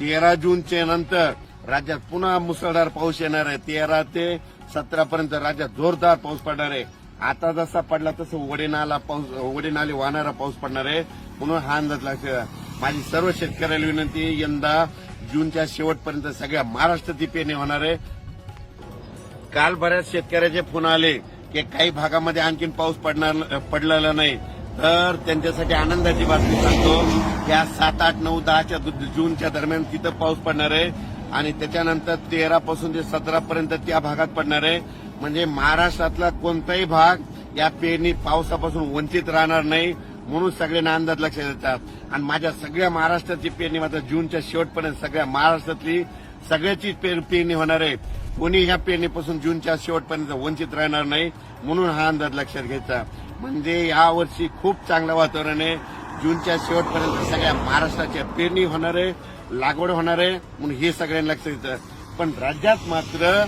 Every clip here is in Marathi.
तेरा जूनच्या नंतर राज्यात पुन्हा मुसळधार पाऊस येणार आहे. तेरा ते सतरा पर्यंत राज्यात जोरदार पाऊस पडणार आहे. आता जसा पडला तसं वडीनाला पाऊस वडीनाले वाहणारा पाऊस पडणार आहे. म्हणून हा अंदाज लागतो माझी सर्व शेतकऱ्याला विनंती यंदा जूनच्या शेवटपर्यंत सगळ्या महाराष्ट्रात पेरणी होणार आहे. काल बऱ्याच शेतकऱ्याचे फोन आले की काही भागामध्ये आणखीन पाऊस पडणार पडलेला नाही. तर त्यांच्यासाठी आनंदाची बातमी सांगतो. या सात आठ नऊ दहाच्या दु- जूनच्या दरम्यान तिथं पाऊस पडणार आहे. आणि त्याच्यानंतर तेरा पासून ते सतरा पर्यंत त्या भागात पडणार आहे. म्हणजे महाराष्ट्रातला कोणताही भाग या पेरणी पावसापासून वंचित राहणार नाही म्हणून सगळ्यांना अंदाज लक्ष देतात. आणि माझ्या सगळ्या महाराष्ट्राची पेरणी मात्र जूनच्या शेवटपर्यंत सगळ्या महाराष्ट्रातली सगळ्याची पेरणी होणार आहे. कोणी ह्या पेरणीपासून जूनच्या शेवटपर्यंत वंचित राहणार नाही म्हणून हा अंदाज लक्षात घ्यायचा. म्हणजे यावर्षी खूप चांगलं वातावरण आहे. जूनच्या शेवटपर्यंत सगळ्या महाराष्ट्राच्या पेरणी होणार आहे लागवड होणार आहे म्हणून हे सगळ्यांना लक्षात देतं. पण राज्यात मात्र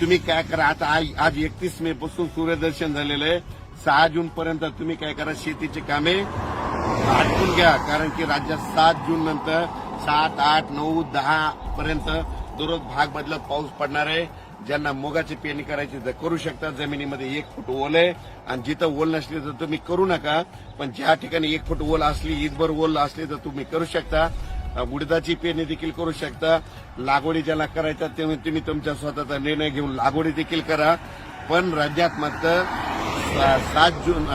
तुम्ही काय करा आता आज- आज एकतीस मे पासून सूर्यदर्शन झालेलं आहे. सहा जून पर्यंत तुम्ही काय करा शेतीची कामे आटपून घ्या कारण की राज्यात सात जून नंतर सात आठ नऊ दहा पर्यंत दररोज भाग बदलत पाऊस पडणार आहे. ज्यांना मुगाची पेरणी करायची तर करू शकता जमिनीमध्ये एक फूट ओल आहे आणि जिथं ओल नसली तर तुम्ही करू नका. पण ज्या ठिकाणी एक फूट ओल असली ईदभर ओल असली तर तुम्ही करू शकता. उडदाची पेरणी देखील करू शकता. लागवडी ज्याला करायचा तेव्हा तुम्ही तुमच्या स्वतःचा निर्णय घेऊन लागवडी देखील करा. पण राज्यात मात्र सा- सात जून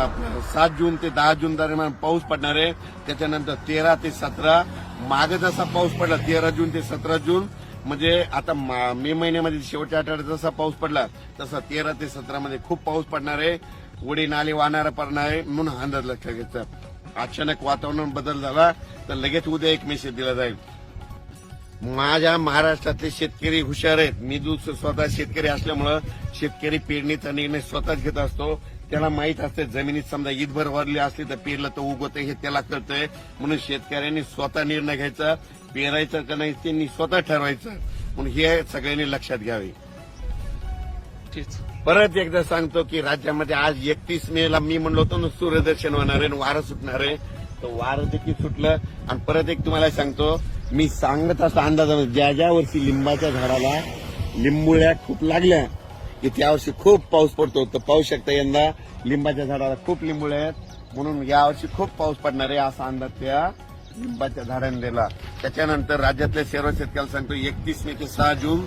सात जून ते दहा जून दरम्यान पाऊस पडणार आहे. त्याच्यानंतर तेरा ते सतरा. मागे जसा पाऊस पडला तेरा जून ते सतरा जून. म्हणजे आता मा- मे महिन्यामध्ये शेवटच्या आठवड्यात जसा पाऊस पडला तसा तेरा ते सतरा मध्ये खूप पाऊस पडणार आहे. उडी नाले वाहणारा पडणार आहे म्हणून हा अंदाज लक्षात घ्यायचा अचानक वातावरण बदल झाला तर लगेच उद्या एक मेसेज दिला जाईल. माझ्या महाराष्ट्रातले शेतकरी हुशार आहेत. मी दुसरं स्वतः शेतकरी असल्यामुळं शेतकरी पेरणीचा निर्णय स्वतःच घेत असतो. त्याला माहीत असते जमिनीत समजा ईदभर वरली असली तर पेरलं तर उगवतं हे त्याला कळतंय. म्हणून शेतकऱ्यांनी स्वतः निर्णय घ्यायचा पेरायचं का नाही त्यांनी स्वतः ठरवायचं. म्हणून हे सगळ्यांनी लक्षात घ्यावे. परत एकदा सांगतो की राज्यामध्ये आज एकतीस मे ला मी म्हणलो होतो ना सूर्यदर्शन होणार आहे आणि वारं सुटणार आहे. तर वारं देखील सुटलं. आणि परत एक तुम्हाला सांगतो मी सांगत असा अंदाज ज्या ज्या वर्षी लिंबाच्या झाडाला लिंबुळ्या खूप लागल्या की त्या वर्षी खूप पाऊस पडतो. तर पाहू शकता यंदा लिंबाच्या झाडाला खूप लिंबू आहेत. म्हणून यावर्षी खूप पाऊस पडणार आहे असा अंदाज त्या लिंबाच्या झाडाने दिला. त्याच्यानंतर राज्यातल्या सर्व शेतकऱ्याला सांगतो एकतीस मे ते सहा जून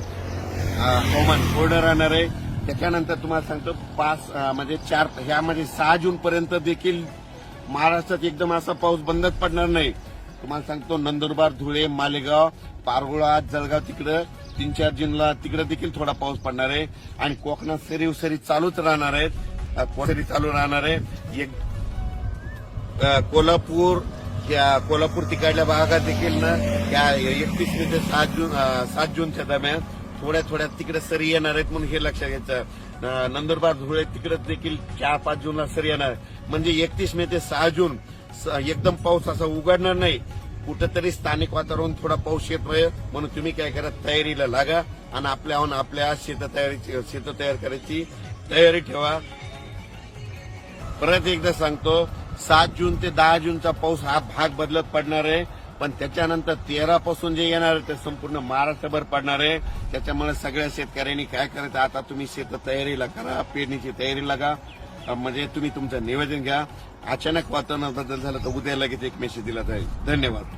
हवामान कोरडं राहणार आहे. त्याच्यानंतर तुम्हाला सांगतो पाच म्हणजे चार ह्यामध्ये सहा जून पर्यंत देखील महाराष्ट्रात एकदम असा पाऊस बंदच पडणार नाही. तुम्हाला सांगतो नंदुरबार धुळे मालेगाव पारगोळा जळगाव तिकडं तीन चार जूनला तिकडे देखील थोडा पाऊस पडणार आहे. आणि कोकणात सरी उसरी चालूच राहणार आहेत. कोसरी चालू राहणार आहे. एक कोल्हापूर या कोल्हापूर तिकडल्या भागात देखील ना या एकतीस मे ते सात जून सात जूनच्या दरम्यान थोड्या थोड्या तिकडे सरी येणार आहेत म्हणून हे लक्षात घ्यायचं. नंदुरबार धुळे तिकडे देखील चार पाच जूनला सरी येणार. म्हणजे एकतीस मे ते सहा जून स- एकदम पाऊस असा उघडणार नाही. कुठंतरी स्थानिक वातावरण थोडा पाऊस येतोय म्हणून तुम्ही काय करा तयारीला लागा आणि आपल्याहून आपल्या शेत तयारीची शेत तयार करायची तयारी ठेवा. परत एकदा सांगतो सात जून ते दहा जूनचा पाऊस हा भाग बदलत पडणार आहे. पण त्याच्यानंतर तेरा पासून जे येणार आहे ते संपूर्ण महाराष्ट्रभर पडणार आहे. त्याच्यामुळे सगळ्या शेतकऱ्यांनी काय करायचं आता तुम्ही शेत तयारीला करा पेरणीची तयारी लागा. म्हणजे तुम्ही तुमचं निवेदन घ्या. अचानक वातावरण बदल झालं तर उद्या लगेच एक मेसेज दिला जाईल. धन्यवाद.